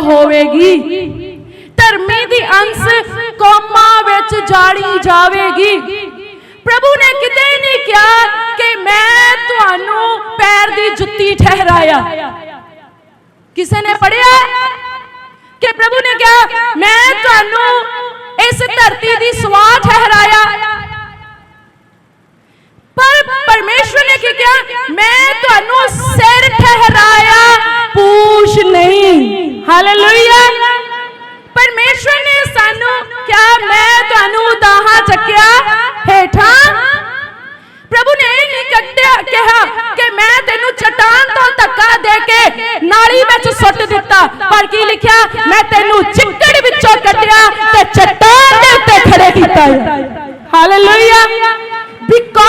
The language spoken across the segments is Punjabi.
ਹੋਵੇਗੀ। ਧਰਮੀ ਦੀ ਅੰਸ ਕੌਮਾਂ ਵਿੱਚ ਜਾੜੀ ਜਾਵੇਗੀ। ਪ੍ਰਭੂ ਨੇ ਕਿਤੇ ਨਹੀਂ ਕਿਹਾ ਕਿ ਮੈਂ ਤੁਹਾਨੂੰ ਪੈਰ ਦੀ ਜੁੱਤੀ ਠਹਿਰਾਇਆ। ਕਿਸੇ ਨੇ ਪੜਿਆ ਕਿ ਪ੍ਰਭੂ ਨੇ ਕਿਹਾ, ਮੈਂ ਤੁਹਾਨੂੰ ਇਸ ਧਰਤੀ ਦੀ ਸਵਾਹ ਠਹਿਰਾਇਆ। ਪਰ ਪਰਮੇਸ਼ਵਰ ਨੇ ਕੀ ਕਿਹਾ, ਮੈਂ ਤੁਹਾਨੂੰ ਸਿਰ ਠਹਿਰਾਇਆ। ਪੂਛ ਨਹੀਂ ਹਾਲੇਲੂਇਆ ਪਰਮੇਸ਼ਵਰ ਨੇ ਸਾਨੂੰ ਕਿਹਾ ਮੈਂ ਤੁਹਾਨੂੰ ਦਾਹਾਂ ਚੱਕਿਆ ਹੇਠਾਂ ਪ੍ਰਭੂ ਨੇ ਇਹ ਨਹੀਂ ਕੱਟਿਆ ਕਿਹਾ ਕਿ ਮੈਂ ਤੈਨੂੰ ਚਟਾਨ ਤੋਂ ਧੱਕਾ ਦੇ ਕੇ ਨਾਲੀ ਵਿੱਚ ਸੁੱਟ ਦਿੱਤਾ ਪਰ ਕੀ ਲਿਖਿਆ ਮੈਂ ਤੈਨੂੰ ਚਿੱਕੜ ਵਿੱਚੋਂ ਕੱਢਿਆ ਤੇ ਚਟਾਨ ਦੇ ਉੱਤੇ ਖੜੇ ਕੀਤਾ ਹਾਲੇਲੂਇਆ ਬਿਕਾਜ਼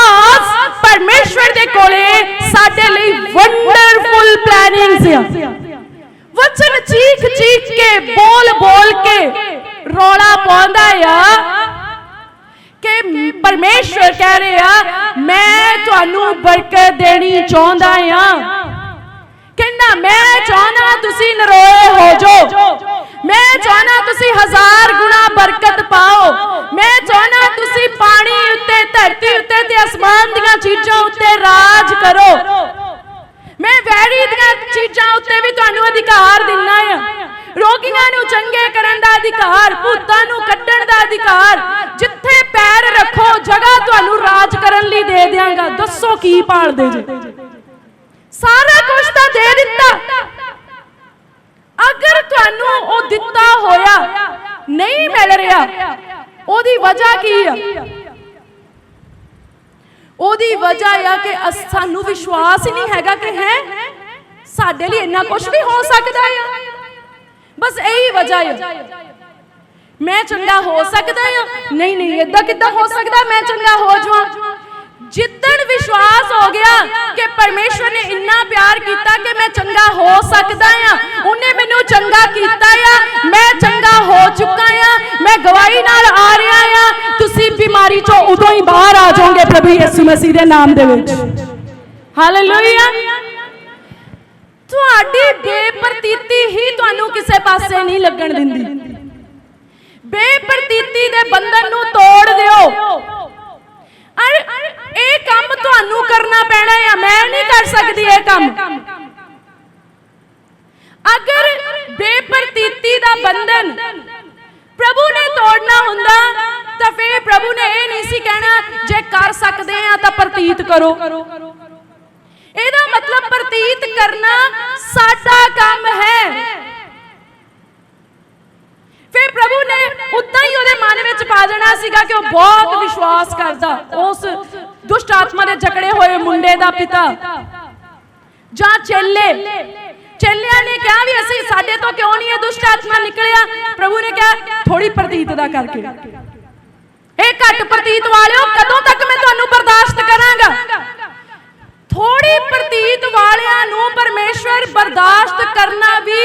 ਪਲੈਨਿੰਗਸ ਆ ਵਚਨ ਚੀਖ ਚੀਖ ਕੇ ਬੋਲ ਬੋਲ ਕੇ ਰੌਲਾ ਪਾਉਂਦਾ ਆ ਕਿ ਪਰਮੇਸ਼ਵਰ ਕਹਿ ਰਿਹਾ ਮੈਂ ਤੁਹਾਨੂੰ ਬਰਕਤ ਦੇਣੀ ਚਾਹੁੰਦਾ ਆ। ਕਹਿੰਦਾ ਮੈਂ ਚਾਹਨਾ ਤੁਸੀਂ ਨਰੋਏ ਹੋ ਜਾਓ। ਮੈਂ ਚਾਹਨਾ ਤੁਸੀਂ ਹਜ਼ਾਰ ਗੁਣਾ ਬਰਕਤ ਪਾਓ। ਮੈਂ ਚਾਹਨਾ ਤੁਸੀਂ ਪਾਣੀ ਉੱਤੇ ਧਰਤੀ ਉੱਤੇ ਤੇ ਅਸਮਾਨ ਦੀਆਂ ਚੀਜ਼ਾਂ ਉੱਤੇ ਰਾਜ ਕਰੋ। ਮੈਂ ਵੈਰੀ ਦੀਆਂ ਚੀਜ਼ਾਂ ਉੱਤੇ ਵੀ ਤੁਹਾਨੂੰ ਅਧਿਕਾਰ ਦਿੰਨਾ ਆ। ਰੋਗੀਆਂ ਨੂੰ ਚੰਗੇ ਕਰਨ ਦਾ ਅਧਿਕਾਰ, ਭੂਤਾਂ ਨੂੰ ਕੱਢਣ ਦਾ ਅਧਿਕਾਰ, ਜਿੱਥੇ ਪੈਰ ਰੱਖੋ, ਜਗ੍ਹਾ ਤੁਹਾਨੂੰ ਰਾਜ ਕਰਨ ਲਈ ਦੇ ਦਿਆਂਗਾ। ਦੱਸੋ ਕੀ ਪਾਲਦੇ ਜੇ? ਸਾਰਾ ਕੁਝ ਤਾਂ ਦੇ ਦਿੱਤਾ। ਅਗਰ ਤੁਹਾਨੂੰ ਉਹ ਦਿੱਤਾ ਹੋਇਆ, ਨਹੀਂ ਮਿਲ ਰਿਹਾ, ਉਹਦੀ ਵਜ੍ਹਾ ਕੀ ਆ? ਉਹਦੀ ਵਜ੍ਹਾ ਆ ਕਿ ਸਾਨੂੰ ਵਿਸ਼ਵਾਸ ਹੀ ਨਹੀਂ ਹੈਗਾ ਕਿ ਹੈ, ਸਾਡੇ ਲਈ ਇੰਨਾ ਕੁਝ ਵੀ ਹੋ ਸਕਦਾ ਆ। ਬਸ ਇਹੀ ਵਜ੍ਹਾ ਆ। ਮੈਂ ਚੰਗਾ ਹੋ ਸਕਦਾ ਆ? ਨਹੀਂ ਨਹੀਂ ਇਦਾਂ ਕਿੱਦਾਂ ਹੋ ਸਕਦਾ? ਮੈਂ ਚੰਗਾ ਹੋ ਜਾਵਾਂ। ਜਿੱਦਣ ਵਿਸ਼ਵਾਸ ਹੋ ਗਿਆ ਕਿ ਪਰਮੇਸ਼ਵਰ ਨੇ ਇੰਨਾ ਪਿਆਰ ਕੀਤਾ ਕਿ ਮੈਂ ਚੰਗਾ ਹੋ ਸਕਦਾ ਆ, ਉਹਨੇ ਮੈਨੂੰ ਚੰਗਾ ਕੀਤਾ ਆ। ਮੈਂ ਚੰਗਾ ਹੋ ਚੁੱਕਾ ਆ। ਮੈਂ ਗਵਾਹੀ ਨਾਲ ਆ ਰਿਹਾ ਆ। ਯਿਸੂ ਮਸੀਹ ਦੇ ਨਾਮ ਦੇ ਵਿੱਚ। ਹਾਲੇਲੂਇਆ ਤੁਹਾਡੀ ਬੇਪਰਤੀਤੀ ਹੀ ਤੁਹਾਨੂੰ ਕਿਸੇ ਪਾਸੇ ਨਹੀਂ ਲੱਗਣ ਦਿੰਦੀ। ਬੇਪਰਤੀਤੀ ਦੇ ਬੰਧਨ ਨੂੰ ਤੋੜ ਦਿਓ। ਅਰ ਇਹ ਕੰਮ ਤੁਹਾਨੂੰ ਕਰਨਾ ਪੈਣਾ ਹੈ ਮੈਂ ਨਹੀਂ ਕਰ ਸਕਦੀ ਇਹ ਕੰਮ। ਅਗਰ ਬੇਪਰਤੀਤੀ ਦਾ ਬੰਧਨ ਪ੍ਰਭੂ ਨੇ ਤੋੜਨਾ ਹੁੰਦਾ, ਤਾਂ ਫੇਰ ਪ੍ਰਭੂ ਨੇ ਇਹ ਨਹੀਂ ਸੀ ਕਹਿਣਾ, ਜੇ ਕਰ ਸਕਦੇ ਆ ਤਾਂ ਪ੍ਰਤੀਤ ਕਰੋ। ਇਹਦਾ ਮਤਲਬ ਪ੍ਰਤੀਤ ਕਰਨਾ ਸਾਡਾ ਕੰਮ ਹੈ। ਫਿਰ ਪ੍ਰਭੂ ਨੇ ਉਦਾਂ ਹੀ ਉਹਦੇ ਮਨ ਵਿੱਚ ਪਾ ਦੇਣਾ ਸੀਗਾ ਕਿ ਉਹ ਬਹੁਤ ਵਿਸ਼ਵਾਸ ਕਰਦਾ, ਉਸ ਦੁਸ਼ਟ ਆਤਮਾ ਦੇ ਜਕੜੇ ਹੋਏ ਮੁੰਡੇ ਦਾ ਪਿਤਾ ਜਾਂ ਚੇਲੇ। ਚੇਲਿਆਂ ਨੇ ਕਿਹਾ ਵੀ ਅਸੀਂ ਸਾਡੇ ਤੋਂ ਕਿਉਂ ਨਹੀਂ ਇਹ ਦੁਸ਼ਟ ਆਤਮਾ ਨਿਕਲਿਆ? ਪ੍ਰਭੂ ਨੇ ਕਿਹਾ ਥੋੜੀ ਪ੍ਰਤੀਤ ਦਾ ਕਰਕੇ। ਇਹ ਘੱਟ ਪ੍ਰਤੀਤ ਵਾਲਿਓ, ਕਦੋਂ ਤੱਕ ਮੈਂ ਤੁਹਾਨੂੰ ਬਰਦਾਸ਼ਤ ਕਰਾਂਗਾ? ਥੋੜੀ ਪ੍ਰਤੀਤ ਵਾਲਿਆਂ ਨੂੰ ਪਰਮੇਸ਼ਵਰ ਬਰਦਾਸ਼ਤ ਕਰਨਾ ਵੀ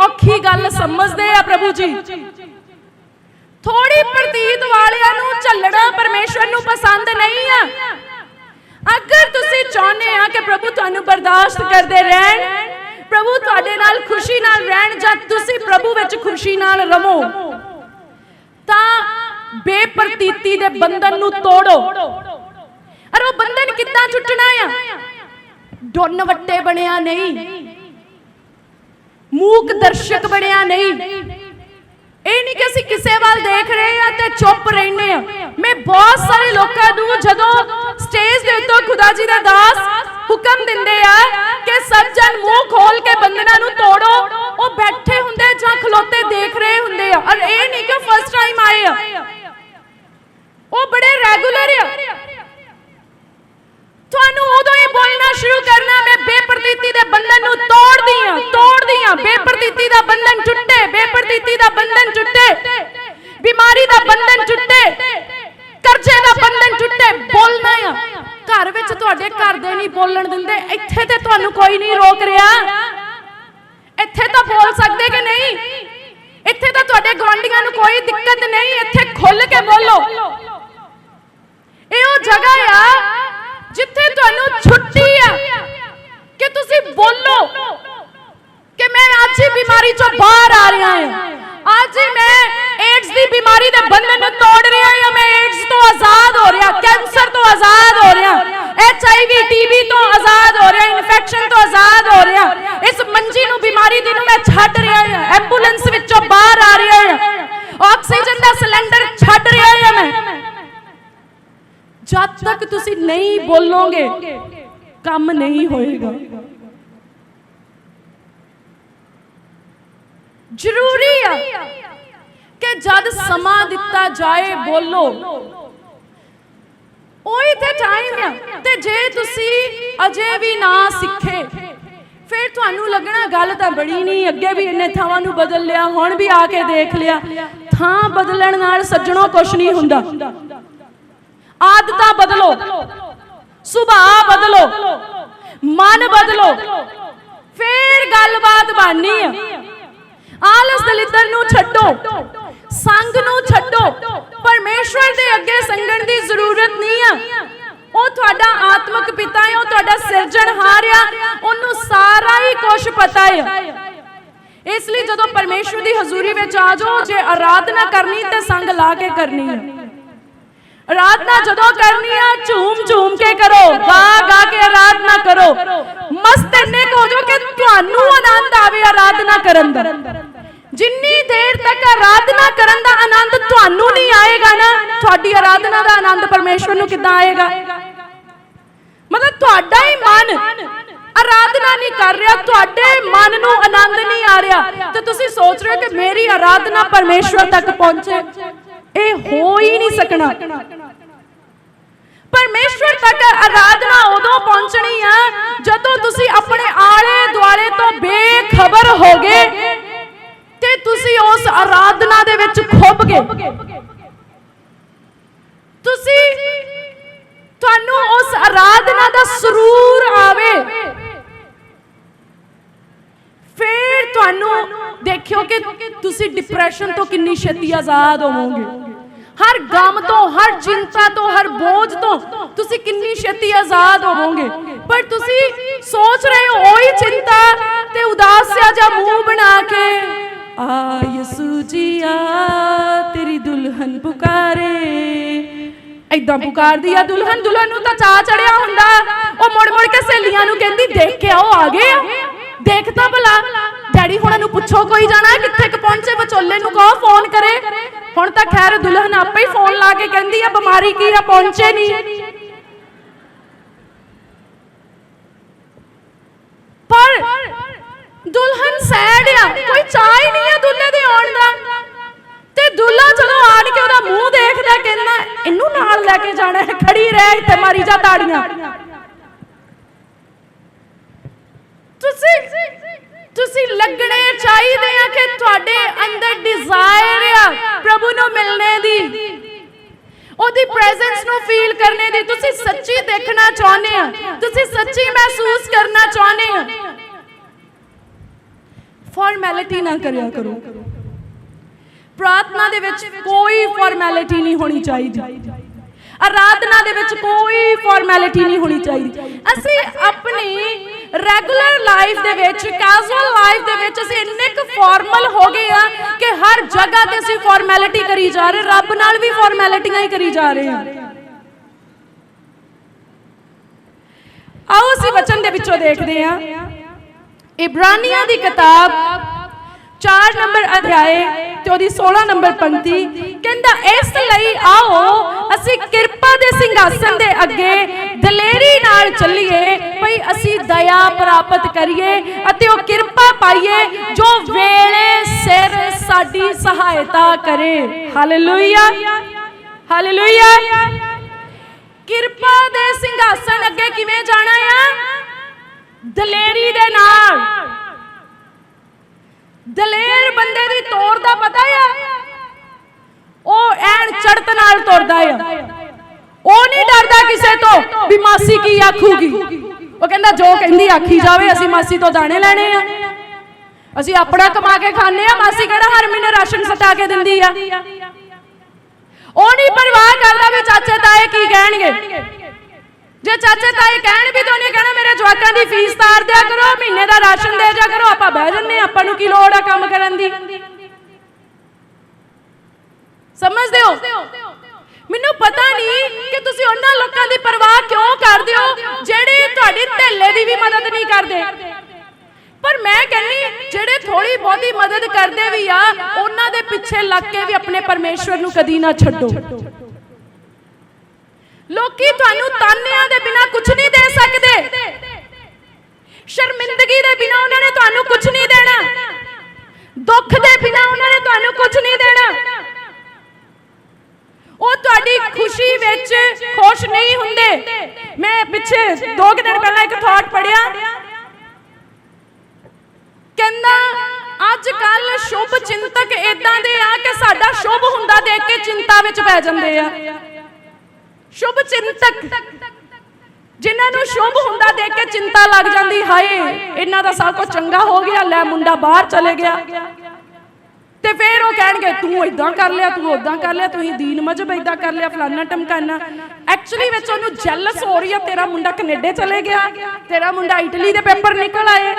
ਔਖੀ ਗੱਲ ਸਮਝਦੇ ਆ ਪ੍ਰਭੂ ਜੀ। ਥੋੜੀ ਪ੍ਰਤੀਤ ਵਾਲਿਆਂ ਨੂੰ ਝੱਲਣਾ ਪਰਮੇਸ਼ਵਰ ਨੂੰ ਪਸੰਦ ਨਹੀਂ ਆ। ਅਗਰ ਤੁਸੀਂ ਚਾਹੁੰਦੇ ਆ ਕਿ ਪ੍ਰਭੂ ਤੁਹਾਨੂੰ ਬਰਦਾਸ਼ਤ ਕਰਦੇ ਰਹਿਣ ਪ੍ਰਭੂ ਤੁਹਾਡੇ ਨਾਲ ਖੁਸ਼ੀ ਨਾਲ ਰਹਿਣ ਜਾਂ ਤੁਸੀਂ ਪ੍ਰਭੂ ਵਿੱਚ ਖੁਸ਼ੀ ਨਾਲ ਰਵੋ ਤਾਂ ਬੇਪਰਤੀਤੀ ਦੇ ਬੰਧਨ ਨੂੰ ਤੋੜੋ। ਅਰ ਉਹ ਬੰਧਨ ਕਿੱਦਾਂ ਟੁੱਟਣਾ ਆ? ਡੁੰਨ ਵੱਟੇ ਬਣਿਆ ਨਹੀਂ। ਮੂਕ ਦਰਸ਼ਕ ਬਣਿਆ ਨਹੀਂ। ਇਹ ਨਹੀਂ ਕਿ ਅਸੀਂ ਕਿਸੇ ਵੱਲ ਦੇਖ ਰਹੇ ਆ ਤੇ ਚੁੱਪ ਰਹਿੰਦੇ ਆ। ਮੈਂ ਬਹੁਤ ਸਾਰੇ ਲੋਕਾਂ ਨੂੰ ਜਦੋਂ ਸਟੇਜ ਦੇ ਉੱਤੇ ਖੁਦਾ ਜੀ ਦਾ ਦਾਸ ਹੁਕਮ ਦਿੰਦੇ ਆ ਕਿ ਸੱਜਣ ਮੂੰਹ ਖੋਲ ਕੇ ਬੰਦਨਾਂ ਨੂੰ ਤੋੜੋ। ਉਹ ਬੈਠੇ ਹੁੰਦੇ ਜਾਂ ਖਲੋਤੇ ਦੇਖ ਰਹੇ ਹੁੰਦੇ ਆ। ਔਰ ਇਹ ਨਹੀਂ ਕਿ ਫਸਟ ਟਾਈਮ ਆਏ ਆ। ਉਹ ਬੜੇ ਰੈਗੂਲਰ ਆ। ਤੁਹਾਨੂੰ ਉਦੋਂ ਹੀ ਬੋਲਣਾ ਸ਼ੁਰੂ ਕਰਨਾ, ਮੈਂ ਬੇਪਰਤੀਤੀ ਦੇ ਬੰਧਨ ਨੂੰ ਤੋੜਦੀ ਆ ਤੋੜਦੀ ਆ। ਬੇਪਰਤੀਤੀ ਦਾ ਬੰਧਨ ਟੁੱਟੇ ਬੇਪਰਤੀਤੀ ਦਾ ਬੰਧਨ ਟੁੱਟੇ ਬਿਮਾਰੀ ਦਾ ਬੰਧਨ ਟੁੱਟੇ ਕਰਜ਼ੇ ਦਾ ਬੰਧਨ ਟੁੱਟੇ, ਬੋਲਣਾ ਆ। ਘਰ ਵਿੱਚ ਤੁਹਾਡੇ ਘਰ ਦੇ ਨਹੀਂ ਬੋਲਣ ਦਿੰਦੇ, ਇੱਥੇ ਤੇ ਤੁਹਾਨੂੰ ਕੋਈ ਨਹੀਂ ਰੋਕ ਰਿਹਾ। ਇੱਥੇ ਤਾਂ ਬੋਲ ਸਕਦੇ ਕਿ ਨਹੀਂ? ਇੱਥੇ ਤਾਂ ਤੁਹਾਡੇ ਗਵਾਂਢੀਆਂ ਨੂੰ ਕੋਈ ਦਿੱਕਤ ਨਹੀਂ, ਇੱਥੇ ਖੁੱਲ ਕੇ ਬੋਲੋ। ਇਹ ਉਹ ਜਗ੍ਹਾ ਆ ਜਿੱਥੇ ਤੁਹਾਨੂੰ ਛੁੱਟੀ ਆ ਕਿ ਤੁਸੀਂ ਬੋਲੋ ਕਿ ਮੈਂ ਅੱਜ ਹੀ ਬਿਮਾਰੀ ਚੋਂ ਬਾਹਰ ਆ ਰਿਹਾ ਹਾਂ। ਅੱਜ ਮੈਂ ਏਡਸ ਦੀ ਬਿਮਾਰੀ ਦੇ ਬੰਧਨ ਨੂੰ ਤੋੜ ਰਿਹਾ ਹਾਂ ਮੈਂ ਏਡਸ ਤੋਂ ਆਜ਼ਾਦ ਹੋ ਰਿਹਾ, ਕੈਂਸਰ ਤੋਂ ਆਜ਼ਾਦ ਹੋ ਰਿਹਾ ਐਚ ਆਈ ਵੀ ਟੀਬੀ ਤੋਂ ਆਜ਼ਾਦ ਹੋ ਰਿਹਾ, ਇਨਫੈਕਸ਼ਨ ਤੋਂ ਆਜ਼ਾਦ ਹੋ ਰਿਹਾ, ਇਸ ਮੰਜੀ ਨੂੰ ਬਿਮਾਰੀ ਦੀ ਨੂੰ ਮੈਂ ਛੱਡ ਰਿਹਾ ਹਾਂ, ਐਂਬੂਲੈਂਸ ਵਿੱਚੋਂ ਬਾਹਰ ਆ ਰਿਹਾ ਹਾਂ, ਆਕਸੀਜਨ ਦਾ ਸਿਲੰਡਰ ਛੱਡ ਰਿਹਾ ਹਾਂ ਮੈਂ। ਜਦ ਤੱਕ ਤੁਸੀਂ ਨਹੀਂ ਬੋਲੋਗੇ, ਕੰਮ ਨਹੀਂ ਹੋਏਗਾ। ਜ਼ਰੂਰੀ ਜਦ ਸਮਾਂ ਦਿੱਤਾ ਜਾਏ, ਬੋਲੋ। ਉਹੀ ਤੇ ਟਾਈਮ ਆ। ਤੇ ਜੇ ਤੁਸੀਂ ਅਜੇ ਵੀ ਨਾ ਸਿੱਖੇ, ਫਿਰ ਤੁਹਾਨੂੰ ਲੱਗਣਾ ਗੱਲ ਤਾਂ ਬੜੀ ਨਹੀਂ, ਅੱਗੇ ਵੀ ਇੰਨੇ ਥਾਵਾਂ ਨੂੰ ਬਦਲ ਲਿਆ, ਹੁਣ ਵੀ ਆ ਕੇ ਦੇਖ ਲਿਆ। ਥਾਂ ਬਦਲਣ ਨਾਲ ਸੱਜਣੋ ਕੁਛ ਨਹੀਂ ਹੁੰਦਾ। ਆਦਤਾਂ ਬਦਲੋ। ਸੁਭਾਅ ਬਦਲੋ। ਮਨ ਬਦਲੋ। ਫੇਰ ਗੱਲਬਾਤ ਬਣਨੀ ਆ। ਆਲਸ ਦਲਿੱਦਰ ਨੂੰ ਛੱਡੋ। ਸੰਗ ਨੂੰ ਛੱਡੋ। ਪਰਮੇਸ਼ਵਰ ਦੇ ਅੱਗੇ ਸੰਗਣ ਦੀ ਜ਼ਰੂਰਤ ਨਹੀਂ ਆ। ਉਹ ਤੁਹਾਡਾ ਆਤਮਿਕ ਪਿਤਾ ਹੈ, ਉਹ ਤੁਹਾਡਾ ਸਿਰਜਣਹਾਰ ਆ। ਉਹਨੂੰ ਸਾਰਾ ਹੀ ਕੁਝ ਪਤਾ ਹੈ। ਇਸ ਲਈ ਜਦੋਂ ਪਰਮੇਸ਼ਵਰ ਦੀ ਹਜ਼ੂਰੀ ਵਿੱਚ ਆ ਜਾਓ, ਜੇ ਆਰਾਧਨਾ ਕਰਨੀ ਤੇ ਸੰਗ ਲਾ ਕੇ ਕਰਨੀ ਹੈ। ਆਰਾਧਨਾ ਜਦੋਂ ਕਰਨੀ ਆ, ਝੂਮ ਝੂਮ ਕੇ ਕਰੋ ਗਾ ਗਾ ਕੇ ਆਰਾਧਨਾ ਕਰੋ। ਮਸਤ ਇੰਨੇ ਹੋ ਜਾਓ ਕਿ ਤੁਹਾਨੂੰ ਆਨੰਦ ਆਵੇ ਆਰਾਧਨਾ ਕਰਨ ਦਾ। ਜਿੰਨੀ ਦੇਰ ਤੱਕ ਆਰਾਧਨਾ ਕਰਨ ਦਾ ਆਨੰਦ ਤੁਹਾਨੂੰ ਨਹੀਂ ਆਏਗਾ ਨਾ। ਤੁਹਾਡੀ ਆਰਾਧਨਾ ਦਾ ਆਨੰਦ ਪਰਮੇਸ਼ਵਰ ਨੂੰ ਕਿੱਦਾਂ ਆਏਗਾ? ਮਤਲਬ ਤੁਹਾਡਾ ਹੀ ਮਨ ਆਰਾਧਨਾ ਨਹੀਂ ਕਰ ਰਿਹਾ, ਤੁਹਾਡੇ ਮਨ ਨੂੰ ਆਨੰਦ ਨਹੀਂ ਆ ਰਿਹਾ। ਤੇ ਤੁਸੀਂ ਸੋਚ ਰਹੇ ਹੋ ਕਿ ਮੇਰੀ ਆਰਾਧਨਾ ਪਰਮੇਸ਼ਵਰ ਤੱਕ ਪਹੁੰਚੇ। ਇਹ ਹੋ ਹੀ ਨਹੀਂ ਸਕਣਾ। ਪਰਮੇਸ਼ਵਰ ਤੱਕ ਆਰਾਧਨਾ ਉਦੋਂ ਪਹੁੰਚਣੀ ਆ, ਜਦੋਂ ਤੁਸੀਂ ਆਪਣੇ ਆਲੇ ਦੁਆਲੇ ਤੋਂ ਬੇਖਬਰ ਹੋਗੇ ਤੇ ਤੁਸੀਂ ਉਸ ਆਰਾਧਨਾ ਦੇ ਵਿੱਚ ਖੁੱਭ ਗਏ। ਤੁਸੀਂ ਤੁਹਾਨੂੰ ਉਸ ਆਰਾਧਨਾ ਦਾ ਸਰੂਰ ਆਵੇ। ਫਿਰ ਤੁਹਾਨੂੰ ਦੇਖਿਓ ਕਿ ਤੁਸੀਂ ਡਿਪਰੈਸ਼ਨ ਤੋਂ ਕਿੰਨੀ ਛੇਤੀ ਆਜ਼ਾਦ ਹੋਵੋਗੇ। ਹਰ ਗਮ ਤੋਂ, ਹਰ ਚਿੰਤਾ ਤੋਂ, ਹਰ ਬੋਝ ਤੋਂ ਤੁਸੀਂ ਕਿੰਨੀ ਛੇਤੀ ਆਜ਼ਾਦ ਹੋਵੋਗੇ। ਪਰ ਤੁਸੀਂ ਸੋਚ ਰਹੇ ਹੋ, ਉਹੀ ਚਿੰਤਾ ਤੇ ਉਦਾਸਿਆ ਜਿਹਾ ਮੂੰਹ ਬਣਾ ਕੇ ਆ ਯਸੂ ਜੀ ਆ ਤੇਰੀ ਦੁਲਹਨ ਪੁਕਾਰੇ। ਐਦਾਂ ਪੁਕਾਰਦੀ ਆ ਦੁਲਹਨ ਦੁਲਹਨ ਨੂੰ ਤਾਂ ਚਾਹ ਚੜਿਆ ਹੁੰਦਾ। ਉਹ ਮੁੜ ਮੁੜ ਕੇ ਸਹੇਲੀਆਂ ਨੂੰ ਕਹਿੰਦੀ ਦੇਖ ਕੇ ਆਓ ਆ ਗਏ ਆ। ਦੇਖ ਤਾਂ ਭਲਾ। ਡੈਡੀ ਹੁਣਾਂ ਨੂੰ ਪੁੱਛੋ ਕੋਈ ਜਾਣਾ ਕਿੱਥੇ ਕ ਪਹੁੰਚੇ ਵਿਚੋਲੇ ਨੂੰ ਕਹੋ ਫੋਨ ਕਰੇ। ਹੁਣ ਤਾਂ ਖੈਰ ਦੁਲਹਨ ਆਪੇ ਹੀ ਫੋਨ ਲਾ ਕੇ ਕਹਿੰਦੀ ਆ ਬਿਮਾਰੀ ਕੀ ਆ ਪਹੁੰਚੇ ਨਹੀਂ ਪਰ ਦੁਲਹਨ ਸੈਡ ਆ ਕੋਈ ਚਾਹ ਹੀ ਨਹੀਂ ਆ ਦੁੱਲੇ ਦੇ ਆਉਣ ਦਾ। ਤੇ ਦੁੱਲਾ ਜਦੋਂ ਆਣ ਕੇ ਉਹਦਾ ਮੂੰਹ ਦੇਖਦਾ ਕਹਿੰਦਾ, ਇਹਨੂੰ ਨਾਲ ਲੈ ਕੇ ਜਾਣਾ ਹੈ, ਖੜੀ ਰਹਿ ਇੱਥੇ, ਮਾਰੀ ਜਾ ਤਾੜੀਆਂ। ਤੁਸੀਂ ਤੁਸੀਂ ਲੱਗਣੇ ਚਾਹੀਦੇ ਆ ਕਿ ਤੁਹਾਡੇ ਅੰਦਰ ਡਿਜ਼ਾਇਰ ਆ ਪ੍ਰਭੂ ਨੂੰ ਮਿਲਣੇ ਦੀ। ਉਹਦੀ ਪ੍ਰੈਜ਼ੈਂਸ ਨੂੰ ਫੀਲ ਕਰਨੇ ਦੀ। ਤੁਸੀਂ ਸੱਚੀ ਦੇਖਣਾ ਚਾਹੁੰਦੇ ਆ। ਤੁਸੀਂ ਸੱਚੀ ਮਹਿਸੂਸ ਕਰਨਾ ਚਾਹੁੰਦੇ ਆ। ਫਾਰਮੈਲਿਟੀ ਨਾ ਕਰਿਆ ਕਰੋ। ਪ੍ਰਾਰਥਨਾ ਦੇ ਵਿੱਚ ਕੋਈ ਫਾਰਮੈਲਿਟੀ ਨਹੀਂ ਹੋਣੀ ਚਾਹੀਦੀ। ਆਰਾਧਨਾ ਦੇ ਵਿੱਚ ਕੋਈ ਫਾਰਮੈਲਿਟੀ ਨਹੀਂ ਹੋਣੀ ਚਾਹੀਦੀ। ਅਸੀਂ ਆਪਣੀ ਰੈਗੂਲਰ ਲਾਈਫ ਦੇ ਵਿੱਚ ਕੈਜੂਅਲ ਲਾਈਫ ਦੇ ਵਿੱਚ ਅਸੀਂ ਇੰਨੇ ਕੁ ਫਾਰਮਲ ਹੋ ਗਏ ਆ ਕਿ ਹਰ ਜਗ੍ਹਾ ਤੇ ਅਸੀਂ ਫਾਰਮੈਲਿਟੀ ਕਰੀ ਜਾ ਰਹੇ। ਰੱਬ ਨਾਲ ਵੀ ਫਾਰਮੈਲਿਟੀਆਂ ਹੀ ਕਰੀ ਜਾ ਰਹੇ ਹਾਂ। ਆਓ ਅਸੀਂ ਵਚਨ ਦੇ ਵਿੱਚੋਂ ਦੇਖਦੇ ਹਾਂ। ਇਬਰਾਨੀਆਂ ਦੀ ਕਿਤਾਬ 4 ਨੰਬਰ ਅਧਿਆਏ ਤੇ ਉਹਦੀ 16 ਨੰਬਰ ਪੰਕਤੀ ਕਹਿੰਦਾ, ਇਸ ਲਈ ਆਓ, ਅਸੀਂ ਕਿਰਪਾ ਦੇ ਸਿੰਘਾਸਨ ਦੇ ਅੱਗੇ ਦਲੇਰੀ ਨਾਲ ਚੱਲੀਏ, ਭਈ ਅਸੀਂ ਦਇਆ ਪ੍ਰਾਪਤ ਕਰੀਏ ਅਤੇ ਉਹ ਕਿਰਪਾ ਪਾਈਏ ਜੋ ਵੇਲੇ ਸਿਰ ਸਾਡੀ ਸਹਾਇਤਾ ਕਰੇ। ਹਾਲੇਲੂਇਆ ਹਾਲੇਲੂਇਆ ਕਿਰਪਾ ਦੇ ਸਿੰਘਾਸਨ ਅੱਗੇ ਕਿਵੇਂ ਜਾਣਾ ਆ? ਦਲੇਰੀ ਦੇ ਨਾਲ। ਦਲੇਰ ਬੰਦੇ ਦੀ ਤੋਰ ਦਾ ਪਤਾ ਆ? ਉਹ ਐਨ ਚੜਤ ਨਾਲ ਤੁਰਦਾ ਆ। ਉਹ ਨਹੀਂ ਡਰਦਾ ਕਿਸੇ ਤੋਂ ਵੀ ਮਾਸੀ ਕੀ ਆਖੂਗੀ। ਉਹ ਕਹਿੰਦਾ, ਜੋ ਕਹਿੰਦੀ ਆਖੀ ਜਾਵੇ, ਅਸੀਂ ਮਾਸੀ ਤੋਂ ਦਾਣੇ ਲੈਣੇ ਆ। ਅਸੀਂ ਆਪਣਾ ਕਮਾ ਕੇ ਖਾਣੇ ਆ, ਮਾਸੀ ਕਿਹੜਾ ਹਰ ਮਹੀਨੇ ਰਾਸ਼ਨ ਸਟਾ ਕੇ ਦਿੰਦੀ ਆ? ਉਹ ਨਹੀਂ ਪਰਵਾਹ ਕਰਦਾ ਵੀ ਚਾਚੇ ਤਾਏ ਕੀ ਕਹਿਣਗੇ। ਜੇ ਚਾਚੇ ਤਾਏ ਕਹਿਣ ਵੀ ਤਾਂ ਉਹਨੇ ਕਹਿਣਾ, ਮੇਰੇ ਜਵਾਕਾਂ ਦੀ ਫੀਸ ਤਾਰ ਦਿਆ ਕਰੋ, ਮਹੀਨੇ ਦਾ ਰਾਸ਼ਨ ਦੇ ਜਾ ਕਰੋ, ਆਪਾਂ ਬਹਿ ਜੰਨੇ ਆਪਾਂ ਨੂੰ ਕੀ ਲੋੜ ਆ ਕੰਮ ਕਰਨ ਦੀ? ਸਮਝਦੇ ਹੋ? ਮੈਨੂੰ ਪਤਾ ਨਹੀਂ ਕਿ ਤੁਸੀਂ ਉਹਨਾਂ ਲੋਕਾਂ ਦੀ ਪਰਵਾਹ ਕਿਉਂ ਕਰਦੇ ਹੋ, ਜਿਹੜੇ ਤੁਹਾਡੀ ਢਿੱਲੇ ਦੀ ਵੀ ਮਦਦ ਨਹੀਂ ਕਰਦੇ। ਪਰ ਮੈਂ ਕਹਿੰਨੀ ਜਿਹੜੇ ਥੋੜੀ ਬਹੁਤੀ ਮਦਦ ਕਰਦੇ ਵੀ ਆ, ਉਹਨਾਂ ਦੇ ਪਿੱਛੇ ਲੱਗ ਕੇ ਵੀ ਆਪਣੇ ਪਰਮੇਸ਼ਵਰ ਨੂੰ ਕਦੀ ਨਾ ਛੱਡੋ। ਲੋਕੀ ਤੁਹਾਨੂੰ ਤਾਨਿਆਂ ਦੇ ਬਿਨਾ ਕੁਝ ਨਹੀਂ ਦੇ ਸਕਦੇ। ਸ਼ਰਮਿੰਦਗੀ ਦੇ ਬਿਨਾ ਉਹਨਾਂ ਨੇ ਤੁਹਾਨੂੰ ਕੁਝ ਨਹੀਂ ਦੇਣਾ। ਦੁੱਖ ਦੇ ਬਿਨਾ ਉਹਨਾਂ ਨੇ ਤੁਹਾਨੂੰ ਕੁਝ ਨਹੀਂ ਦੇਣਾ। ਉਹ ਤੁਹਾਡੀ ਖੁਸ਼ੀ ਵਿੱਚ ਖੁਸ਼ ਨਹੀਂ ਹੁੰਦੇ। ਮੈਂ ਪਿੱਛੇ 2 ਦਿਨ ਪਹਿਲਾਂ ਇੱਕ ਥਾਟ ਪੜਿਆ ਕਹਿੰਦਾ ਅੱਜ ਕੱਲ ਸ਼ੁਭ ਚਿੰਤਕ ਇਦਾਂ ਦੇ ਆ ਕਿ ਸਾਡਾ ਸ਼ੁਭ ਹੁੰਦਾ ਦੇਖ ਕੇ ਚਿੰਤਾ ਵਿੱਚ ਪੈ ਜਾਂਦੇ ਆ। ਸ਼ੁਭ ਚਿੰਤਕ। ਜਿਨ੍ਹਾਂ ਨੂੰ ਸ਼ੁਭ ਹੁੰਦਾ ਦੇਖ ਕੇ ਚਿੰਤਾ ਲੱਗ ਜਾਂਦੀ, ਹਾਏ, ਇਹਨਾਂ ਦਾ ਸਭ ਕੁਝ ਚੰਗਾ ਹੋ ਗਿਆ, ਲੈ ਮੁੰਡਾ ਬਾਹਰ ਚਲੇ ਗਿਆ। ਤੇ ਫਿਰ ਉਹ ਕਹਿਣਗੇ, ਤੂੰ ਇਦਾਂ ਕਰ ਲਿਆ, ਤੂੰ ਉਦਾਂ ਕਰ ਲਿਆ ਤੁਸੀਂ ਦੀਨ ਮਜਬ ਇਦਾਂ ਕਰ ਲਿਆ, ਫਲਾਨਾ ਟਮਕਾਨਾ ਐਕਚੁਅਲੀ ਵਿੱਚ ਉਹਨੂੰ ਜੈਲਸ ਹੋ ਰਹੀ ਆ, ਤੇਰਾ ਮੁੰਡਾ ਕੈਨੇਡਾ ਚਲੇ ਗਿਆ। ਤੇਰਾ ਮੁੰਡਾ ਇਟਲੀ ਦੇ ਪੇਪਰ ਨਿਕਲ ਆਏ।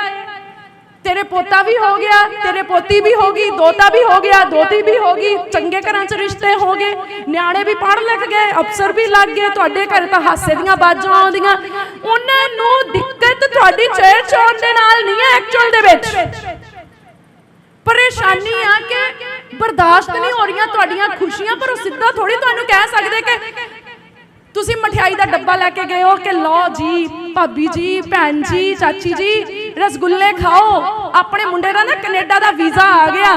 ਤੇਰੇ ਪੋਤਾ ਵੀ ਹੋ ਗਿਆ, ਤੇਰੇ ਪੋਤੀ ਵੀ ਹੋ ਗਈ, ਦੋਤਾ ਵੀ ਹੋ ਗਿਆ, ਦੋਤੀ ਵੀ ਹੋ ਗਈ, ਚੰਗੇ ਘਰਾਂ 'ਚ ਰਿਸ਼ਤੇ ਹੋ ਗਏ, ਨਿਆਣੇ ਵੀ ਪੜ੍ਹ ਲਿਖ ਗਏ, ਅਫਸਰ ਵੀ ਲੱਗ ਗਏ, ਤੁਹਾਡੇ ਘਰ ਤਾਂ ਹਾਸੇ ਦੀਆਂ ਬਾਜਾਂ ਆਉਂਦੀਆਂ। ਉਹਨਾਂ ਨੂੰ ਦਿੱਕਤ ਤੁਹਾਡੀ ਚੇਰ ਚੌਣ ਦੇ ਨਾਲ ਨਹੀਂ ਹੈ ਐਕਚੁਅਲ ਦੇ ਵਿੱਚ। ਪਰੇਸ਼ਾਨੀ ਆ ਕਿ ਬਰਦਾਸ਼ਤ ਨਹੀਂ ਹੋ ਰਹੀਆਂ ਤੁਹਾਡੀਆਂ ਖੁਸ਼ੀਆਂ, ਪਰ ਉਹ ਸਿੱਧਾ ਥੋੜੀ ਤੁਹਾਨੂੰ ਕਹਿ ਸਕਦੇ ਕਿ ਤੁਸੀਂ ਮਠਿਆਈ ਦਾ ਡੱਬਾ ਲੈ ਕੇ ਗਏ ਹੋ ਕਿ ਲਓ ਜੀ, ਭਾਬੀ ਜੀ, ਭੈਣ ਜੀ, ਚਾਚੀ ਜੀ ਰਸਗੁੱਲੇ ਖਾਓ। ਆਪਣੇ ਮੁੰਡੇ ਦਾ ਨਾ ਕੈਨੇਡਾ ਦਾ ਵੀਜ਼ਾ ਆ ਗਿਆ।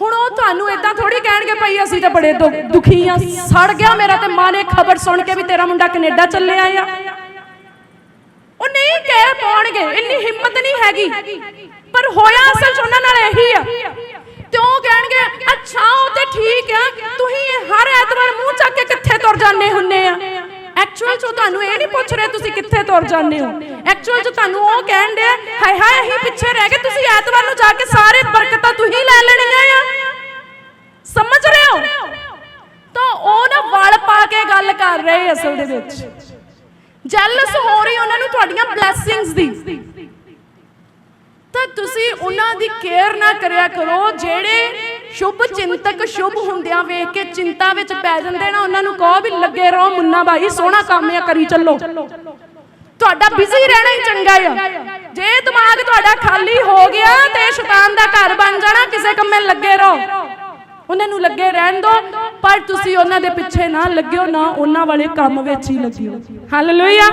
ਹੁਣ ਉਹ ਤੁਹਾਨੂੰ ਇਦਾਂ ਥੋੜੀ ਕਹਿਣਗੇ ਭਈ ਅਸੀਂ ਤਾਂ ਬੜੇ ਦੁਖੀ ਆ। ਸੜ ਗਿਆ ਮੇਰਾ ਤੇ ਮਾਂ ਨੇ ਖਬਰ ਸੁਣ ਕੇ ਵੀ ਤੇਰਾ ਮੁੰਡਾ ਕੈਨੇਡਾ ਚੱਲਿਆ ਆ ਉਹ ਨਹੀਂ ਕਹਿ ਪਾਉਣਗੇ, ਇੰਨੀ ਹਿੰਮਤ ਨਹੀਂ ਹੈਗੀ। ਪਰ ਹੋਇਆ ਅਸਲ ਚ ਉਹਨਾਂ ਨਾਲ ਇਹੀ ਆ। ਤੇ ਉਹ ਕਹਿਣਗੇ, ਅੱਛਾ, ਉਹ ਤੇ ਠੀਕ ਆ। ਤੁਸੀਂ ਹਰ ਐਤਵਾਰ ਮੂੰਹ ਚੱਕ ਕੇ ਕਿੱਥੇ ਤੁਰ ਜਾਂਦੇ ਹੁੰਨੇ ਆ। ਐਕਚੁਅਲ ਚ ਤੁਹਾਨੂੰ ਇਹ ਨਹੀਂ ਪੁੱਛ ਰਹੇ ਤੁਸੀਂ ਕਿੱਥੇ ਤੁਰ ਜਾਂਦੇ ਹੋ। ਐਕਚੁਅਲ ਚ ਤੁਹਾਨੂੰ ਉਹ ਕਹਿਣ ਦੇ ਹਾਏ ਹਾਏ, ਅਸੀਂ ਪਿੱਛੇ ਰਹਿ ਗਏ, ਤੁਸੀਂ ਐਤਵਾਰ ਨੂੰ ਜਾ ਕੇ ਸਾਰੇ ਬਰਕਤਾਂ ਤੁਸੀਂ ਲੈ ਲੈਣੀਆਂ ਆ। ਸਮਝ ਰਹੇ ਹੋ? ਤਾਂ ਉਹ ਨਾ ਵਲ ਪਾ ਕੇ ਗੱਲ ਕਰ ਰਹੇ ਅਸਲ ਦੇ ਵਿੱਚ। ਜੈਲਸ ਹੋ ਰਹੀ ਉਹਨਾਂ ਨੂੰ ਤੁਹਾਡੀਆਂ ਬਲੇਸਿੰਗਸ ਦੀ। ਤਾਂ ਤੁਸੀਂ ਉਹਨਾਂ ਦੀ ਕੇਅਰ ਨਾ ਕਰਿਆ ਕਰੋ, ਜਿਹੜੇ ਸ਼ੁਭ ਚਿੰਤਕ ਸ਼ੁਭ ਹੁੰਦਿਆਂ ਵੇਖ ਕੇ ਚਿੰਤਾ ਵਿੱਚ ਪੈ ਜਾਂਦੇ ਨਾ ਉਹਨਾਂ ਨੂੰ ਕਹੋ ਵੀ ਲੱਗੇ ਰਹੋ ਮੁੰਨਾ ਭਾਈ ਸੋਹਣਾ ਕੰਮ ਆ ਕਰੀ ਚੱਲੋ। ਤੁਹਾਡਾ ਬਿਜ਼ੀ ਰਹਿਣਾ ਹੀ ਚੰਗਾ ਆ। ਜੇ ਦਿਮਾਗ ਤੁਹਾਡਾ ਖਾਲੀ ਹੋ ਗਿਆ ਤੇ ਸ਼ੈਤਾਨ ਦਾ ਘਰ ਬਣ ਜਾਣਾ ਕਿਸੇ ਕੰਮੇ ਲੱਗੇ ਰਹੋ। ਉਹਨਾਂ ਨੂੰ ਲੱਗੇ ਰਹਿਣ ਦਿਓ ਪਰ ਤੁਸੀਂ ਉਹਨਾਂ ਦੇ ਪਿੱਛੇ ਨਾ ਲੱਗਿਓ ਨਾ ਉਹਨਾਂ ਵਾਲੇ ਕੰਮ ਵਿੱਚ ਹੀ ਲੱਗਿਓ ਹਾਲੇਲੂਇਆ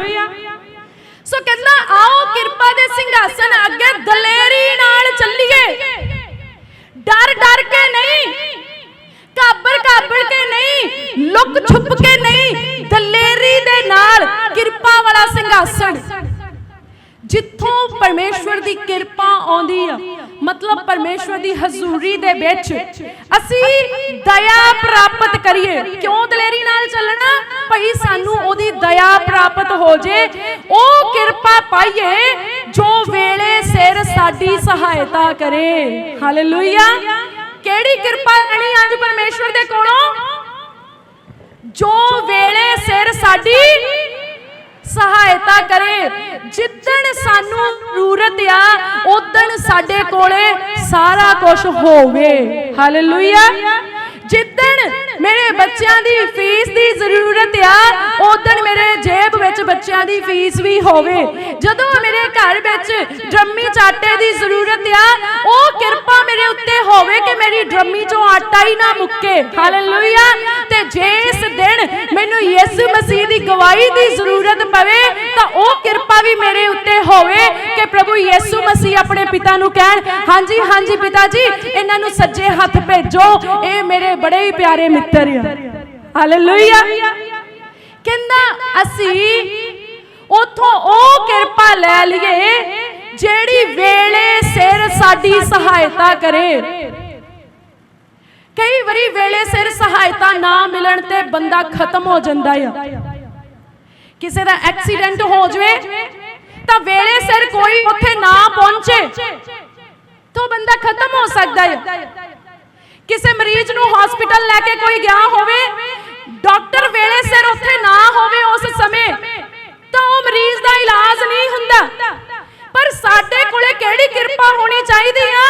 ਸੋ ਕਹਿੰਦਾ ਆਓ ਕਿਰਪਾ ਦੇ ਸਿੰਘਾਸਨ ਅੱਗੇ ਦਲੇਰੀ ਨਾਲ ਚੱਲੀਏ। ਡਰ ਡਰ ਕੇ ਨਹੀਂ ਕਾਬਰ ਕਾਬਰ ਕੇ ਨਹੀਂ, ਲੁਕ ਛੁਪ ਕੇ ਨਹੀਂ, ਦਲੇਰੀ ਦੇ ਨਾਲ ਕਿਰਪਾ ਵਾਲਾ ਸਿੰਘਾਸਨ ਜਿੱਥੋਂ ਪਰਮੇਸ਼ਵਰ ਦੀ ਕਿਰਪਾ ਆਉਂਦੀ ਆ, ਮਤਲਬ ਪਰਮੇਸ਼ਵਰ ਦੀ ਹਜ਼ੂਰੀ ਦੇ ਵਿੱਚ, ਅਸੀਂ ਦਇਆ ਪ੍ਰਾਪਤ ਕਰੀਏ। ਕਿਉਂ ਦਲੇਰੀ ਨਾਲ ਚੱਲਣਾ? ਭਈ ਸਾਨੂੰ ਉਹਦੀ ਦਇਆ ਪ੍ਰਾਪਤ ਹੋ ਜੇ, ਉਹ ਕਿਰਪਾ ਪਾਈਏ, ਜੋ ਵੇਲੇ ਸਿਰ ਸਾਡੀ ਸਹਾਇਤਾ ਕਰੇ। ਹਾਲੇਲੂਇਆ ਕਿਹੜੀ ਕਿਰਪਾ ਲੈਣੀ ਅੱਜ ਪਰਮੇਸ਼ਵਰ ਦੇ ਕੋਲੋਂ? ਜੋ ਵੇਲੇ ਸਿਰ ਸਾਡੀ ਸਹਾਇਤਾ ਕਰੇ। ਜਿੱਦਣ ਸਾਨੂੰ ਜ਼ਰੂਰਤ ਆ ਉਦਣ ਸਾਡੇ ਕੋਲੇ ਸਾਰਾ ਕੁਝ ਹੋਵੇ। ਹਾਲੇਲੂਇਆ ਜਿੱਦਣ ਮੇਰੇ ਬੱਚਿਆਂ ਦੀ ਫੀਸ ਦੀ ਜ਼ਰੂਰਤ ਆ ਉਦਣ ਮੇਰੇ ਜੇਬ ਵਿੱਚ ਬੱਚਿਆਂ ਦੀ ਫੀਸ ਵੀ ਹੋਵੇ। ਜਦੋਂ ਮੇਰੇ ਘਰ ਵਿੱਚ ਡਰਮੀ ਚਾਟੇ ਦੀ ਜ਼ਰੂਰਤ ਆ, ਉਹ ਕਿਰਪਾ ਮੇਰੇ ਉੱਤੇ ਹੋਵੇ ਕਿ ਮੇਰੀ ਡਰਮੀ ਚੋਂ ਆਟਾ ਹੀ ਨਾ ਮੁੱਕੇ। ਹਾਲੇਲੂਇਆ। ਤੇ ਜਿਸ ਦਿਨ ਮੈਨੂੰ ਯਿਸੂ ਮਸੀਹ ਦੀ ਗਵਾਹੀ ਦੀ ਜ਼ਰੂਰਤ ਪਵੇ, ਤਾਂ ਉਹ ਕਿਰਪਾ ਵੀ ਮੇਰੇ ਉੱਤੇ ਹੋਵੇ ਕਿ ਪ੍ਰਭੂ ਯਿਸੂ ਮਸੀਹ ਆਪਣੇ ਪਿਤਾ ਨੂੰ ਕਹਿਣ, ਹਾਂਜੀ ਹਾਂਜੀ ਪਿਤਾ ਜੀ, ਇਹਨਾਂ ਨੂੰ ਸੱਜੇ ਹੱਥ ਭੇਜੋ। ਇਹ ਮੇਰੇ ਬੜੇ ਹੀ ਪਿਆਰੇ ਮਿੱਤਰ ਆ ਹਾਲੇਲੂਇਆ ਕਹਿੰਦਾ, ਅਸੀਂ ਉਥੋਂ ਉਹ ਕਿਰਪਾ ਲੈ ਲਈਏ ਜਿਹੜੀ ਵੇਲੇ ਸਿਰ ਸਾਡੀ ਸਹਾਇਤਾ ਕਰੇ। ਕਈ ਵਾਰੀ ਵੇਲੇ ਸਿਰ ਸਹਾਇਤਾ ਨਾ ਮਿਲਣ ਤੇ ਬੰਦਾ ਖਤਮ ਹੋ ਜਾਂਦਾ ਆ। ਕਿਸੇ ਦਾ ਐਕਸੀਡੈਂਟ ਹੋ ਜਵੇ, ਤਾਂ ਵੇਲੇ ਸਿਰ ਕੋਈ ਉੱਥੇ ਨਾ ਪਹੁੰਚੇ, ਤਾਂ ਬੰਦਾ ਖਤਮ ਹੋ ਸਕਦਾ ਹੈ ਕਿਸੇ ਮਰੀਜ਼ ਨੂੰ ਹਸਪੀਟਲ ਲੈ ਕੇ ਕੋਈ ਗਿਆ ਹੋਵੇ ਡਾਕਟਰ ਵੇਲੇ ਸਿਰ ਉੱਥੇ ਨਾ ਹੋਵੇ ਉਸ ਸਮੇਂ, ਤਾਂ ਉਹ ਮਰੀਜ਼ ਦਾ ਇਲਾਜ ਨਹੀਂ ਹੁੰਦਾ। ਪਰ ਸਾਡੇ ਕੋਲੇ ਕਿਹੜੀ ਕਿਰਪਾ ਹੋਣੀ ਚਾਹੀਦੀ ਆ?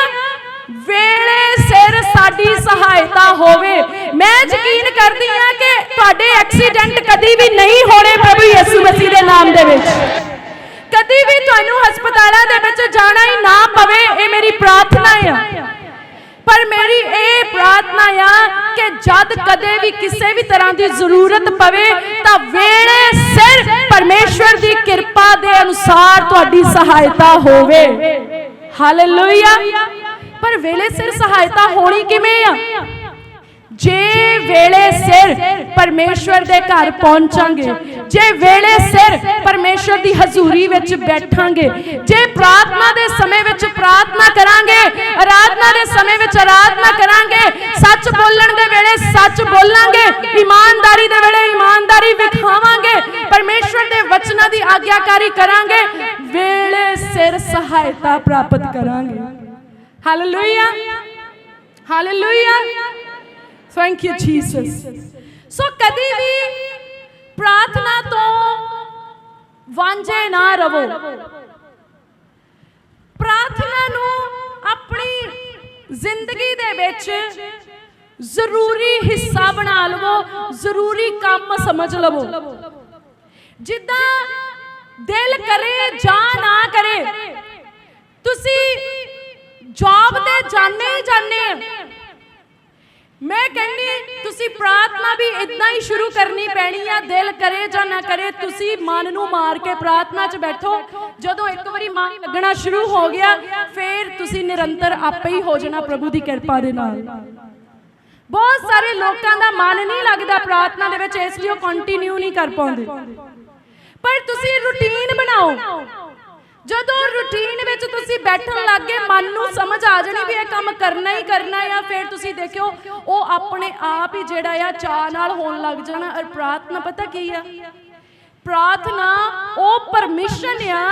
ਵੇਲੇ ਸਿਰ ਸਾਡੀ ਸਹਾਇਤਾ ਹੋਵੇ। ਮੈਂ ਯਕੀਨ ਕਰਦੀ ਆ ਕਿ ਤੁਹਾਡੇ ਐਕਸੀਡੈਂਟ ਕਦੀ ਵੀ ਨਹੀਂ ਹੋਣੇ ਪ੍ਰਭੂ ਯਿਸੂ ਮਸੀਹ ਦੇ ਨਾਮ ਦੇ ਵਿੱਚ। ਕਦੀ ਵੀ ਤੁਹਾਨੂੰ ਹਸਪਤਾਲਾਂ ਦੇ ਵਿੱਚ ਜਾਣਾ ਹੀ ਨਾ ਪਵੇ, ਇਹ ਮੇਰੀ ਪ੍ਰਾਰਥਨਾ ਆ। ਪਰ ਮੇਰੀ ਇਹ ਪ੍ਰਾਰਥਨਾ ਆ ਕਿ ਜਦ ਕਦੇ ਵੀ ਕਿਸੇ ਵੀ ਤਰ੍ਹਾਂ ਦੀ ਜ਼ਰੂਰਤ ਪਵੇ ਤਾਂ ਵੇਲੇ ਸਿਰ ਪਰਮੇਸ਼ਵਰ ਦੀ ਕਿਰਪਾ ਦੇ ਅਨੁਸਾਰ ਤੁਹਾਡੀ ਸਹਾਇਤਾ ਹੋਵੇ। ਹਾਲੇਲੂਇਆ ਪਰ ਵੇਲੇ ਸਿਰ ਸਹਾਇਤਾ ਹੋਣੀ ਕਿਵੇਂ ਆ? ਜੇ ਵੇਲੇ ਸਿਰ ਪਰਮੇਸ਼ਵਰ ਦੇ ਘਰ ਪਹੁੰਚਾਂਗੇ, ਜੇ ਵੇਲੇ ਸਿਰ ਪਰਮੇਸ਼ਵਰ ਦੀ ਹਜ਼ੂਰੀ ਵਿੱਚ ਬੈਠਾਂਗੇ, ਜੇ ਪ੍ਰਾਰਥਨਾ ਦੇ ਸਮੇਂ ਵਿੱਚ ਪ੍ਰਾਰਥਨਾ ਕਰਾਂਗੇ ਆਰਾਧਨਾ ਦੇ ਸਮੇਂ ਵਿੱਚ ਆਰਾਧਨਾ ਕਰਾਂਗੇ, ਸੱਚ ਬੋਲਣ ਦੇ ਵੇਲੇ ਸੱਚ ਬੋਲਾਂਗੇ, ਇਮਾਨਦਾਰੀ ਦੇ ਵੇਲੇ ਇਮਾਨਦਾਰੀ ਵਿਖਾਵਾਂਗੇ, ਪਰਮੇਸ਼ਵਰ ਦੇ ਵਚਨਾਂ ਦੀ ਆਗਿਆਕਾਰੀ ਕਰਾਂਗੇ, ਵੇਲੇ ਸਿਰ ਸਹਾਇਤਾ ਪ੍ਰਾਪਤ ਕਰਾਂਗੇ। Hallelujah hallelujah thank you Jesus ਸੋ ਕਦੀ ਵੀ ਪ੍ਰਾਰਥਨਾ ਤੋਂ ਵਾਂਝੇ ਨਾ ਰਵੋ। ਪ੍ਰਾਰਥਨਾ ਨੂੰ ਆਪਣੀ ਜ਼ਿੰਦਗੀ ਦੇ ਵਿੱਚ ਜ਼ਰੂਰੀ ਹਿੱਸਾ ਬਣਾ ਲਵੋ, ਜ਼ਰੂਰੀ ਕੰਮ ਸਮਝ ਲਵੋ। ਜਿੱਦਾਂ ਦਿਲ ਕਰੇ ਜਾਂ ਨਾ ਕਰੇ, ਤੁਸੀਂ ਜੌਬ ਤੇ ਜਾਣੇ ਹੀ ਜਾਣੇ ਮੈਂ ਕਹਿੰਨੀ ਤੁਸੀਂ ਪ੍ਰਾਰਥਨਾ ਵੀ ਇਦਾਂ ਹੀ ਸ਼ੁਰੂ ਕਰਨੀ ਪੈਣੀ ਆ, ਦਿਲ ਕਰੇ ਜਾਂ ਨਾ ਕਰੇ, ਤੁਸੀਂ ਮਨ ਨੂੰ ਮਾਰ ਕੇ ਪ੍ਰਾਰਥਨਾ 'ਚ ਬੈਠੋ। ਜਦੋਂ ਇੱਕ ਵਾਰੀ ਮਨ ਲੱਗਣਾ ਸ਼ੁਰੂ ਹੋ ਗਿਆ, ਫਿਰ ਤੁਸੀਂ ਨਿਰੰਤਰ ਆਪੇ ਹੀ ਹੋ ਜਾਣਾ ਪ੍ਰਭੂ ਦੀ ਕਿਰਪਾ ਦੇ ਨਾਲ। ਬਹੁਤ ਸਾਰੇ ਲੋਕਾਂ ਦਾ ਮਨ ਨਹੀਂ ਲੱਗਦਾ ਪ੍ਰਾਰਥਨਾ ਦੇ ਵਿੱਚ, ਇਸ ਲਈ ਉਹ ਕੰਟੀਨਿਊ ਨਹੀਂ ਕਰ ਪਾਉਂਦੇ। ਪਰ ਤੁਸੀਂ ਰੁਟੀਨ ਬਣਾਓ। ਜਦੋਂ ਰੁਟੀਨ ਵਿੱਚ ਤੁਸੀਂ ਬੈਠਣ ਲੱਗੇ ਮਨ ਨੂੰ ਸਮਝ ਆ ਜਾਣੀ ਵੀ ਇਹ ਕੰਮ ਕਰਨਾ ਹੀ ਕਰਨਾ ਆ ਫਿਰ ਤੁਸੀਂ ਦੇਖਿਓ, ਉਹ ਆਪਣੇ ਆਪ ਹੀ ਜਿਹੜਾ ਆ ਚਾਹ ਨਾਲ ਹੋਣ ਲੱਗ ਜਾਣਾ। ਔਰ ਪ੍ਰਾਰਥਨਾ ਪਤਾ ਕੀ ਆ? ਪ੍ਰਾਰਥਨਾ, ਉਹ ਪਰਮਿਸ਼ਨ ਆ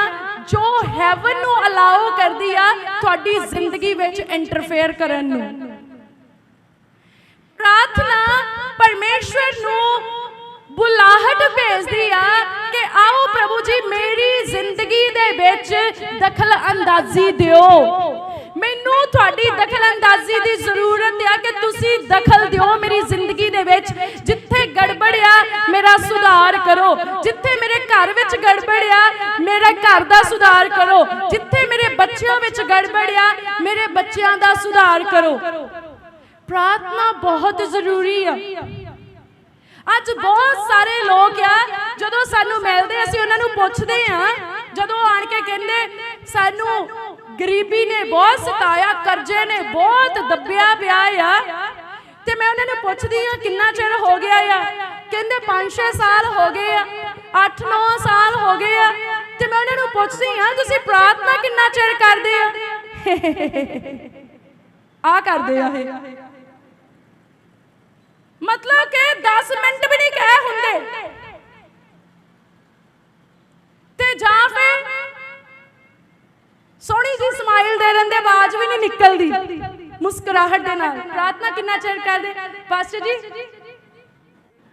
ਜੋ ਹੈਵਨ ਨੂੰ ਅਲਾਉ ਕਰਦੀ ਆ ਤੁਹਾਡੀ ਜ਼ਿੰਦਗੀ ਵਿੱਚ ਇੰਟਰਫੇਅਰ ਕਰਨ ਨੂੰ। ਪ੍ਰਾਰਥਨਾ ਪਰਮੇਸ਼ਵਰ ਨੂੰ ਬੁਲਾਹਟ ਭੇਜਦੀ ਆ ਕਿ ਆਓ ਪ੍ਰਭੂ ਜੀ, ਮੇਰੀ ਜ਼ਿੰਦਗੀ ਦੇ ਵਿੱਚ ਦਖਲ ਅੰਦਾਜ਼ੀ ਦਿਓ। ਮੈਨੂੰ ਤੁਹਾਡੀ ਦਖਲ ਅੰਦਾਜ਼ੀ ਦੀ ਜ਼ਰੂਰਤ ਆ ਕਿ ਤੁਸੀਂ ਦਖਲ ਦਿਓ ਮੇਰੀ ਜ਼ਿੰਦਗੀ ਦੇ ਵਿੱਚ। ਜਿੱਥੇ ਗੜਬੜ ਮੇਰਾ ਸੁਧਾਰ ਕਰੋ। ਜਿੱਥੇ ਮੇਰੇ ਘਰ ਵਿੱਚ ਗੜਬੜ ਮੇਰੇ ਘਰ ਦਾ ਸੁਧਾਰ ਕਰੋ। ਜਿੱਥੇ ਮੇਰੇ ਬੱਚਿਆਂ ਵਿੱਚ ਗੜਬੜਿਆ ਮੇਰੇ ਬੱਚਿਆਂ ਦਾ ਸੁਧਾਰ ਕਰੋ। ਪ੍ਰਾਰਥਨਾ ਬਹੁਤ ਜ਼ਰੂਰੀ ਆ। ਅੱਜ ਬਹੁਤ ਸਾਰੇ ਲੋਕ ਆ, ਜਦੋਂ ਸਾਨੂੰ ਮਿਲਦੇ, ਅਸੀਂ ਉਹਨਾਂ ਨੂੰ ਪੁੱਛਦੇ ਆ ਜਦੋਂ ਆਣ ਕੇ ਕਹਿੰਦੇ, ਸਾਨੂੰ ਗਰੀਬੀ ਨੇ ਬਹੁਤ ਸਤਾਇਆ, ਕਰਜ਼ੇ ਨੇ ਬਹੁਤ ਦੱਬਿਆ ਪਿਆ ਆ। ਤੇ ਮੈਂ ਉਹਨਾਂ ਨੂੰ ਪੁੱਛਦੀ ਆ ਕਿੰਨਾ ਚਿਰ ਹੋ ਗਿਆ ਆ? ਕਹਿੰਦੇ 5-6 ਸਾਲ ਹੋ ਗਏ ਆ 8-9 ਸਾਲ ਹੋ ਗਏ ਆ। ਤੇ ਮੈਂ ਉਹਨਾਂ ਨੂੰ ਪੁੱਛਦੀ ਆ ਤੁਸੀਂ ਪ੍ਰਾਰਥਨਾ ਕਿੰਨਾ ਚਿਰ ਕਰਦੇ ਆ ਆ ਕਰਦੇ ਆ ਇਹ। ਮਤਲਬ ਕਿ 10 ਮਿੰਟ ਵੀ ਨਹੀਂ ਕਹਿ ਹੁੰਦੇ। ਤੇ ਜਾਂ ਫਿਰ ਸੋਹਣੀ ਜੀ ਸਮਾਈਲ ਦੇ ਦਿੰਦੇ, ਆਵਾਜ਼ ਵੀ ਨਹੀਂ ਨਿਕਲਦੀ। ਮੁਸਕਰਾਹਟ ਦੇ ਨਾਲ। ਪ੍ਰਾਰਥਨਾ ਕਿੰਨਾ ਚਿਰ ਕਰਦੇ? ਪਾਸਟਰ ਜੀ?